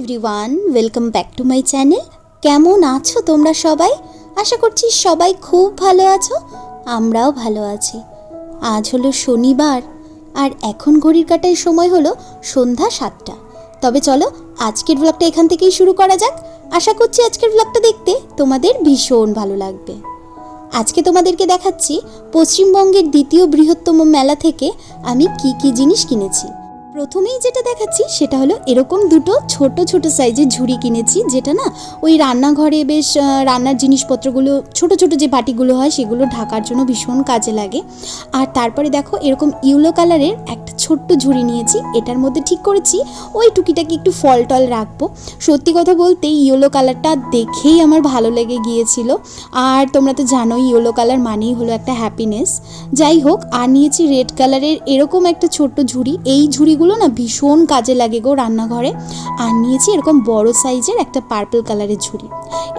Everyone welcome back to my channel কেমন আছো তোমরা সবাই? আশা করছি সবাই খুব ভালো আছো, আমরাও ভালো আছি। আজ হলো শনিবার, আর এখন ঘড়ির কাটার সময় হলো সন্ধ্যা সাতটা। তবে চলো আজকের ব্লগটা এখান থেকেই শুরু করা যাক। আশা করছি আজকের ব্লগটা দেখতে তোমাদের ভীষণ ভালো লাগবে। আজকে তোমাদেরকে দেখাচ্ছি পশ্চিমবঙ্গের দ্বিতীয় বৃহত্তম মেলা থেকে আমি কি কি জিনিস কিনেছি। প্রথমেই যেটা দেখাচ্ছি সেটা হলো এরকম দুটো ছোট ছোট সাইজের ঝুড়ি কিনেছি, যেটা না ওই রান্নাঘরে বেশ রান্নার জিনিসপত্রগুলো, ছোট ছোট যে বাটিগুলো হয় সেগুলো ঢাকার জন্য ভীষণ কাজে লাগে। আর তারপরে দেখো এরকম ইউলো কালারের একটা ছোট্ট ঝুড়ি নিয়েছি, এটার মধ্যে ঠিক করেছি ওই টুকিটাকি একটু ফল টল রাখব। সত্যি কথা বলতে ইয়েলো কালারটা দেখেই আমার ভালো লেগে গিয়েছিল। আর তোমরা তো জানোই ইয়েলো কালার মানেই হলো একটা হ্যাপিনেস যাই হোক, আর নিয়েছি রেড কালারের এরকম একটা ছোট্ট ঝুড়ি, এই ঝুড়িগুলো না ভীষণ কাজে লাগে গো রান্নাঘরে। আর নিয়েছি এরকম বড় সাইজের একটা পার্পল কালারের ঝুড়ি।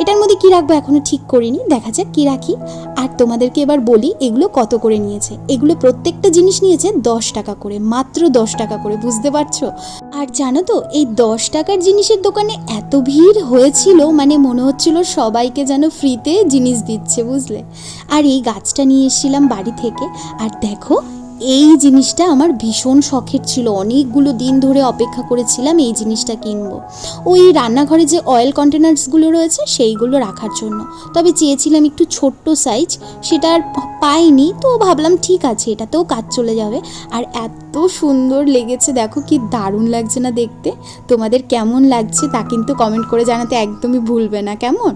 এটার মধ্যে কি রাখব এখনও ঠিক করিনি, দেখা যাক কি রাখি। আর তোমাদেরকে এবার বলি, এগুলো কত করে নিয়েছে? এগুলো প্রত্যেকটা জিনিস নিয়েছে দশ টাকা করে, মাত্র দশ টাকা করে, বুঝতে পারছ? আর জানো তো, এই দশ টাকার জিনিসের দোকানে এত ভিড় হয়েছিল মানে মনে হচ্ছিল সবাইকে যেন ফ্রিতে জিনিস দিচ্ছে, বুঝলে? আর এই গাছটা নিয়ে এসেছিলাম বাড়ি থেকে। আর দেখো এই জিনিসটা আমার ভীষণ শখের ছিল। অনেকগুলো দিন ধরে অপেক্ষা করেছিলাম এই জিনিসটা কিনবো। ওই রান্নাঘরে যে অয়েল কন্টেনার্সগুলো রয়েছে, সেইগুলো রাখার জন্য। তবে চেয়েছিলাম একটু ছোট্ট সাইজ সেটা আর পাইনি, তো ভাবলাম ঠিক আছে, এটাতেও কাজ চলে যাবে। আর এত সুন্দর লেগেছে, দেখো কি দারুণ লাগছে না দেখতে। তোমাদের কেমন লাগছে তা কিন্তু কমেন্ট করে জানাতে একদমই ভুলবে না, কেমন?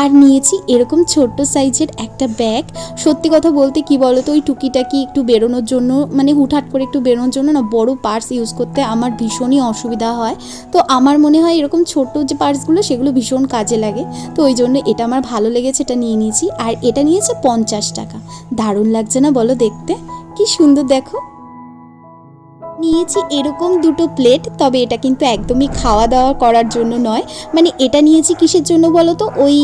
আর নিয়েছি এরকম ছোট্ট সাইজের একটা ব্যাগ সত্যি কথা বলতে কি বলো তো ওই টুকিটাকি একটু বেরোনোর জন্য মানে হুটহাট করে একটু বেরোনোর জন্য না, বড় পার্স ইউজ করতে আমার ভীষণই অসুবিধা হয়। তো আমার মনে হয় এরকম ছোট্ট যে পার্সগুলো সেগুলো ভীষণ কাজে লাগে। তো ওই জন্য এটা আমার ভালো লেগেছে, এটা নিয়ে নিয়েছি। আর এটা নিয়েছে পঞ্চাশ টাকা। দারুণ লাগছে না বলো দেখতে? কি সুন্দর দেখো। নিয়েছি এরকম দুটো প্লেট তবে এটা কিন্তু একদমই খাওয়া দাওয়া করার জন্য নয়। মানে এটা নিয়েছি কিসের জন্য বলো তো ওই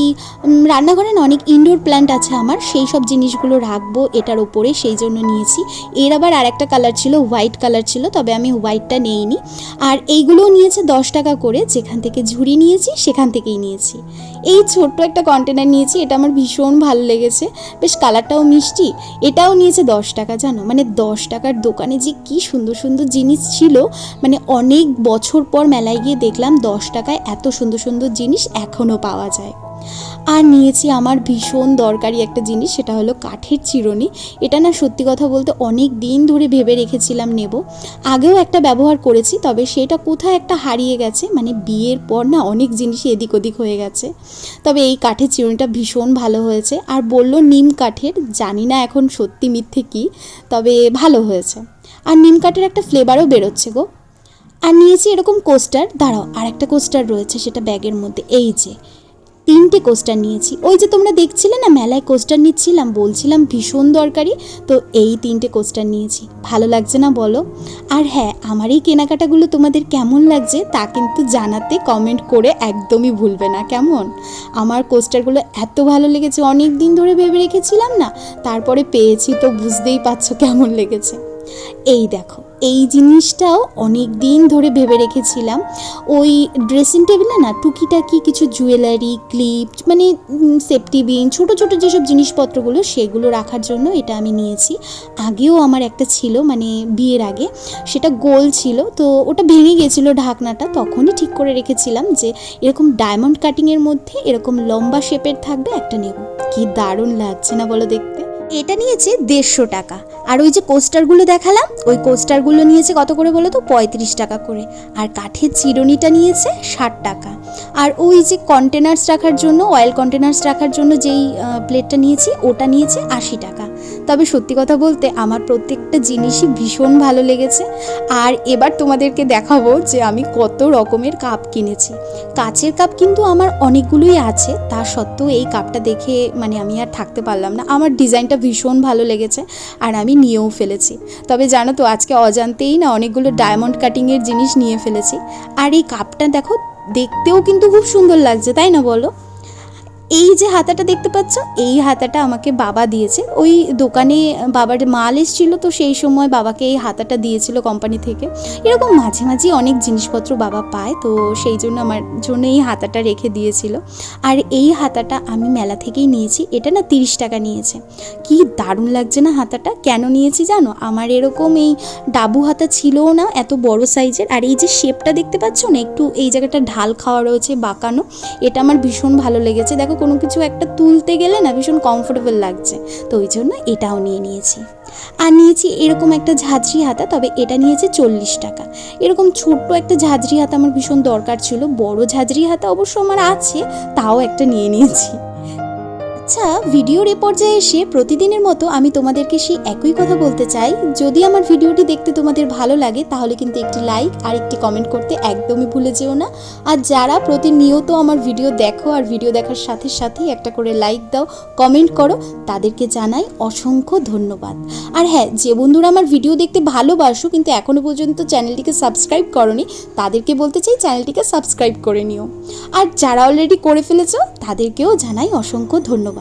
রান্নাঘরে না অনেক ইনডোর প্ল্যান্ট আছে আমার, সেই সব জিনিসগুলো রাখব এটার ওপরে সেই জন্য নিয়েছি। এর আবার আরেকটা কালার ছিল হোয়াইট কালার ছিল, তবে আমি হোয়াইটটা নেইনি। আর এইগুলোও নিয়েছে দশ টাকা করে, যেখান থেকে ঝুড়ি নিয়েছি, সেখান থেকেই নিয়েছি। এই ছোট্ট একটা কন্টেনার নিয়েছি, এটা আমার ভীষণ ভালো লেগেছে। বেশ কালারটাও মিষ্টি, এটাও নিয়েছে দশ টাকা, জানো? মানে দশ টাকার দোকানে যে কি সুন্দর সুন্দর জিনিস ছিল মানে অনেক বছর পর মেলায় গিয়ে দেখলাম দশ টাকায় এত সুন্দর সুন্দর জিনিস এখনও পাওয়া যায়। আর নিয়েছি আমার ভীষণ দরকারি একটা জিনিস, সেটা হলো কাঠের চিরুনি। এটা না সত্যি কথা বলতে অনেক দিন ধরে ভেবে রেখেছিলাম নেব। আগেও একটা ব্যবহার করেছি, তবে সেটা কোথায় একটা হারিয়ে গেছে মানে বিয়ের পর না অনেক জিনিসই এদিক ওদিক হয়ে গেছে। তবে এই কাঠের চিরুনিটা ভীষণ ভালো হয়েছে। আর বলল নিম কাঠের, জানি না এখন সত্যি মিথ্যে কী, তবে ভালো হয়েছে। আর নিম কাঠের একটা ফ্লেভারও বেরোচ্ছে গো। আর নিয়েছি এরকম কোস্টার দাঁড়াও আর একটা কোস্টার রয়েছে সেটা ব্যাগের মধ্যে, এই যে। তিনটে কোস্টার নিয়েছি। ওই যে তোমরা দেখছিলে না, মেলায় কোস্টার নিচ্ছিলাম, বলছিলাম ভীষণ দরকারি, তো এই তিনটে কোস্টার নিয়েছি। ভালো লাগছে না বলো? আর হ্যাঁ আমার এই কেনাকাটাগুলো তোমাদের কেমন লাগছে তা কিন্তু জানাতে কমেন্ট করে একদমই ভুলবে না, কেমন? আমার কোস্টারগুলো এত ভালো লেগেছে অনেক দিন ধরে ভেবে রেখেছিলাম না, তারপরে পেয়েছি তো বুঝতেই পারছ কেমন লেগেছে। এই দেখো, এই জিনিসটাও অনেক দিন ধরে ভেবে রেখেছিলাম। ওই ড্রেসিং টেবিলে না টুকিটাকি কিছু জুয়েলারি ক্লিপ মানে সেফটি বিন ছোট ছোট যেসব জিনিসপত্রগুলো সেগুলো রাখার জন্য এটা আমি নিয়েছি। আগেও আমার একটা ছিল মানে বিয়ের আগে, সেটা গোল ছিল, তো ওটা ভেঙে গেছিল ঢাকনাটা, তখনই ঠিক করে রেখেছিলাম যে এরকম ডায়মন্ড কাটিংয়ের মধ্যে এরকম লম্বা শেপের থাকবে, একটা নেব। কি দারুণ লাগছে না বলো দেখতে। এটা নিয়েছে দেড়শো টাকা। আর ওই যে কোস্টারগুলো দেখালাম, ওই কোস্টারগুলো নিয়েছে কত করে বলো তো? পঁয়ত্রিশ টাকা করে। আর কাঠের চিরুনিটা নিয়েছে ষাট টাকা। আর ওই যে কন্টেনার্স রাখার জন্য অয়েল কন্টেনার্স রাখার জন্য যেই প্লেটটা নিয়েছি, ওটা নিয়েছে আশি টাকা। তবে সত্যি কথা বলতে আমার প্রত্যেকটা জিনিসই ভীষণ ভালো লেগেছে। আর এবার তোমাদেরকে দেখাবো যে আমি কত রকমের কাপ কিনেছি। কাচের কাপ কিন্তু আমার অনেকগুলোই আছে তা সত্ত্বেও এই কাপটা দেখে মানে আমি আর থাকতে পারলাম না। আমার ডিজাইনটা ভীষণ ভালো লেগেছে আর আমি নিয়েও ফেলেছি। তবে জানো তো, আজকে অজান্তেই না অনেকগুলো ডায়মন্ড কাটিংয়ের জিনিস নিয়ে ফেলেছি। আর এই কাপটা দেখো, দেখতেও কিন্তু খুব সুন্দর লাগছে, তাই না বলো? এই যে হাতাটা দেখতে পাচ্ছ, এই হাতাটা আমাকে বাবা দিয়েছে। ওই দোকানে বাবার মাল এসেছিল, তো সেই সময় বাবাকে এই হাতাটা দিয়েছিল কোম্পানি থেকে। এরকম মাঝে মাঝে অনেক জিনিসপত্র বাবা পায়, তো সেই জন্য আমার জন্য এই হাতাটা রেখে দিয়েছিল। আর এই হাতাটা আমি মেলা থেকেই নিয়েছি, এটা না তিরিশ টাকা নিয়েছে। কি দারুণ লাগছে না হাতাটা, কেন নিয়েছি জানো? আমার এরকম এই ডাবু হাতা ছিলও না, এত বড় সাইজের আর এই যে শেপটা দেখতে পাচ্ছ না, একটু এই জায়গাটা ঢাল খাওয়া রয়েছে, বাঁকানো, এটা আমার ভীষণ ভালো লেগেছে। দেখো কোনো কিছু একটা তুলতে গেলে না ভীষণ কমফোর্টেবল লাগছে। তো ওই জন্য এটাও নিয়ে নিয়েছি। আর নিয়েছি এরকম একটা ঝাঁঝরি হাতা, তবে এটা নিয়েছে চল্লিশ টাকা। এরকম ছোট্ট একটা ঝাঁঝরি হাতা আমার ভীষণ দরকার ছিল। বড় ঝাঁঝরি হাতা অবশ্য আমার আছে, তাও একটা নিয়ে নিয়েছি। আচ্ছা ভিডিওর এ পর্যায়ে এসে প্রতিদিনের মতো আমি তোমাদেরকে সেই একই কথা বলতে চাই। যদি আমার ভিডিওটি দেখতে তোমাদের ভালো লাগে, তাহলে কিন্তু একটি লাইক আর একটি কমেন্ট করতে একদমই ভুলে যেও না। আর যারা প্রতিনিয়ত আমার ভিডিও দেখো আর ভিডিও দেখার সাথে সাথেই একটা করে লাইক দাও, কমেন্ট করো, তাদেরকে জানাই অসংখ্য ধন্যবাদ। আর হ্যাঁ যে বন্ধুরা আমার ভিডিও দেখতে ভালোবাসো, কিন্তু এখনও পর্যন্ত চ্যানেলটিকে সাবস্ক্রাইব করনি, তাদেরকে বলতে চাই চ্যানেলটিকে সাবস্ক্রাইব করে নিও। আর যারা অলরেডি করে ফেলেছো, তাদেরকেও জানাই অসংখ্য ধন্যবাদ।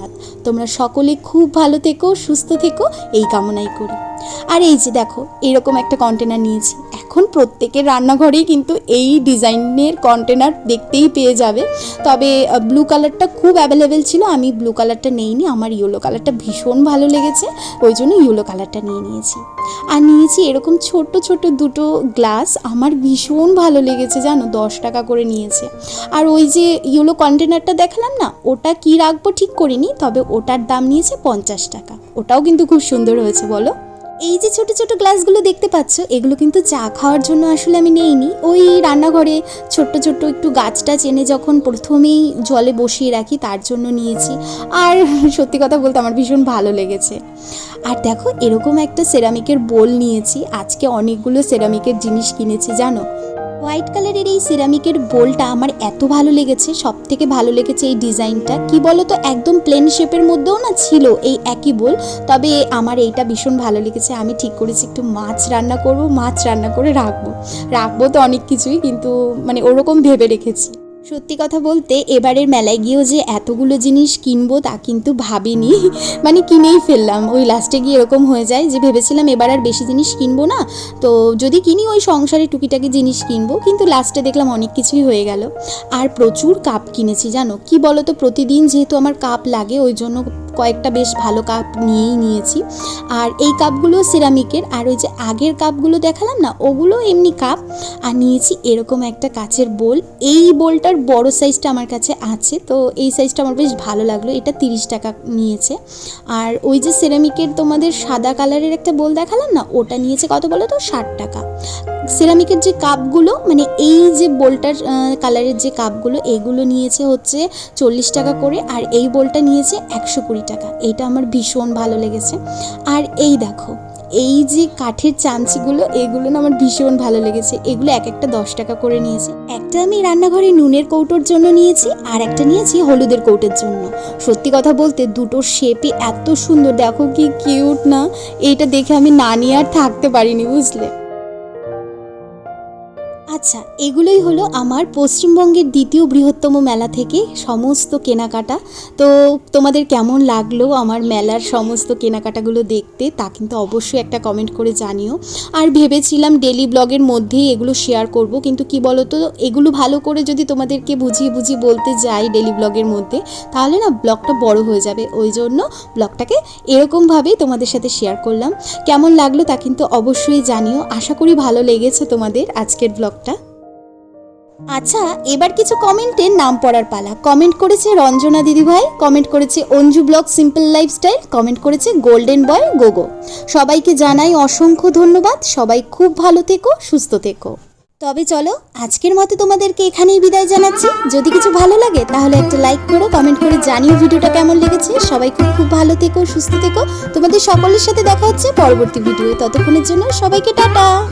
তোমরা সকলে খুব ভালো থেকো সুস্থ থেকো এই কামনাই করি। আর এই যে দেখো, এরকম একটা কন্টেনার নিয়েছি। এখন প্রত্যেকের রান্নাঘরেই কিন্তু এই ডিজাইনের কন্টেনার দেখতেই পেয়ে যাবে। তবে ব্লু কালারটা খুব অ্যাভেলেবেল ছিল, আমি ব্লু কালারটা নেইনি, আমার ইয়েলো কালারটা ভীষণ ভালো লেগেছে, ওই জন্য ইয়েলো কালারটা নিয়ে নিয়েছি। আর নিয়েছি এরকম ছোট ছোট দুটো গ্লাস আমার ভীষণ ভালো লেগেছে, জানো, দশ টাকা করে নিয়েছে। আর ওই যে ইয়েলো কন্টেনারটা দেখালাম না, ওটা কি রাখব ঠিক করিনি, তবে ওটার দাম নিয়েছে পঞ্চাশ টাকা। ওটাও কিন্তু খুব সুন্দর হয়েছে, বলো। এই যে ছোট ছোট গ্লাসগুলো দেখতে পাচ্ছ, এগুলো কিন্তু চা খাওয়ার জন্য আসলে আমি নেইনি। ওই রান্নাঘরে ছোট্ট ছোট্ট একটু গাছটা চেনে যখন প্রথমেই জলে বসিয়ে রাখি, তার জন্য নিয়েছি। আর সত্যি কথা বলতে আমার ভীষণ ভালো লেগেছে। আর দেখো, এরকম একটা সেরামিকের বোল নিয়েছি। আজকে অনেকগুলো সেরামিকের জিনিস কিনেছি, জানো? হোয়াইট কালারের এই সিরামিকের বোলটা আমার এত ভালো লেগেছে সব থেকে ভালো লেগেছে এই ডিজাইনটা। কি বলো তো একদম প্লেন শেপের মধ্যেও না ছিল এই একই বোল, তবে আমার এইটা ভীষণ ভালো লেগেছে। আমি ঠিক করেছি একটু মাছ রান্না করব, মাছ রান্না করে রাখব। রাখব তো অনেক কিছুই, কিন্তু মানে ওরকম ভেবে রেখেছি। সত্যি কথা বলতে এবারের মেলায় গিয়েও যে এতগুলো জিনিস কিনবো তা কিন্তু ভাবিনি। মানে কিনেই ফেললাম। ওই লাস্টে গিয়ে এরকম হয়ে যায় যে ভেবেছিলাম এবার আর বেশি জিনিস কিনবো না। তো যদি কিনি ওই সংসারে টুকিটাকি জিনিস কিনবো, কিন্তু লাস্টে দেখলাম অনেক কিছুই হয়ে গেল। আর প্রচুর কাপ কিনেছি, জানো? কি বলো তো প্রতিদিন যেহেতু আমার কাপ লাগে, ওই জন্য কয়েকটা বেশ ভালো কাপ নিয়েই নিয়েছি। আর এই কাপগুলো সিরামিকের আর ওই যে আগের কাপগুলো দেখালাম না, ওগুলো এমনি কাপ আর নিয়েছি এরকম একটা কাচের বোল এই বোলটার বড় সাইজটা আমার কাছে আছে, তো এই সাইজটা আমার বেশ ভালো লাগল। এটা তিরিশ টাকা নিয়েছে। আর ওই যে সিরামিকের তোমাদের সাদা কালারের একটা বোল দেখালাম না, ওটা নিয়েছে কত বলো তো ষাট টাকা। সিরামিকের যে কাপগুলো মানে এই যে বোলটার কালারের যে কাপগুলো এগুলো নিয়েছে হচ্ছে চল্লিশ টাকা করে আর এই বোলটা নিয়েছে একশো কুড়ি টাকা। এইটা আমার ভীষণ ভালো লেগেছে। আর এই দেখো, এই যে কাঠের চামচিগুলো, এগুলো না আমার ভীষণ ভালো লেগেছে। এগুলো এক একটা দশ টাকা করে নিয়েছি। একটা আমি রান্নাঘরে নুনের কৌটোর জন্য নিয়েছি আর একটা নিয়েছি হলুদের কৌটোর জন্য। সত্যি কথা বলতে দুটো শেপই এত সুন্দর। দেখো কি কিউট না? এইটা দেখে আমি না নিয়ে আর থাকতে পারিনি, বুঝলে? আচ্ছা এগুলোই হলো আমার পশ্চিমবঙ্গের দ্বিতীয় বৃহত্তম মেলা থেকে সমস্ত কেনাকাটা। তো তোমাদের কেমন লাগল আমার মেলার সমস্ত কেনাকাটাগুলো দেখতে তা কিন্তু অবশ্যই একটা কমেন্ট করে জানিও। আর ভেবেছিলাম ডেলি ব্লগের মধ্যেই এগুলো শেয়ার করব কিন্তু কি বলো তো এগুলো ভালো করে যদি তোমাদেরকে বুঝিয়ে বুঝিয়ে বলতে যাই ডেলি ব্লগের মধ্যে তাহলে না ব্লগটা বড় হয়ে যাবে। ওই জন্য ব্লগটাকে এরকমভাবেই তোমাদের সাথে শেয়ার করলাম। কেমন লাগল তা কিন্তু অবশ্যই জানিও। আশা করি ভালো লেগেছে তোমাদের আজকের ব্লগটা আচ্ছা এবার কিছু কমেন্টের নাম পড়ার পালা। কমেন্ট করেছে রঞ্জনা দিদিভাই, কমেন্ট করেছে Anju blog simple lifestyle, comment করেছে গোল্ডেন বয় গোগো। সবাইকে জানাই অসংখ্য ধন্যবাদ। সবাই খুব ভালো থেকো, সুস্থ থেকো। তবে চলো, আজকের মতো তোমাদেরকে এখানেই বিদায় জানাচ্ছি। যদি কিছু ভালো লাগে, তাহলে একটা লাইক করো, কমেন্ট করে জানিও ভিডিওটা কেমন লেগেছে। সবাই খুব খুব ভালো থেকো, সুস্থ থেকো। তোমাদের সকলের সাথে দেখা হচ্ছে পরবর্তী ভিডিও ততক্ষণের জন্য সবাইকে টাটা।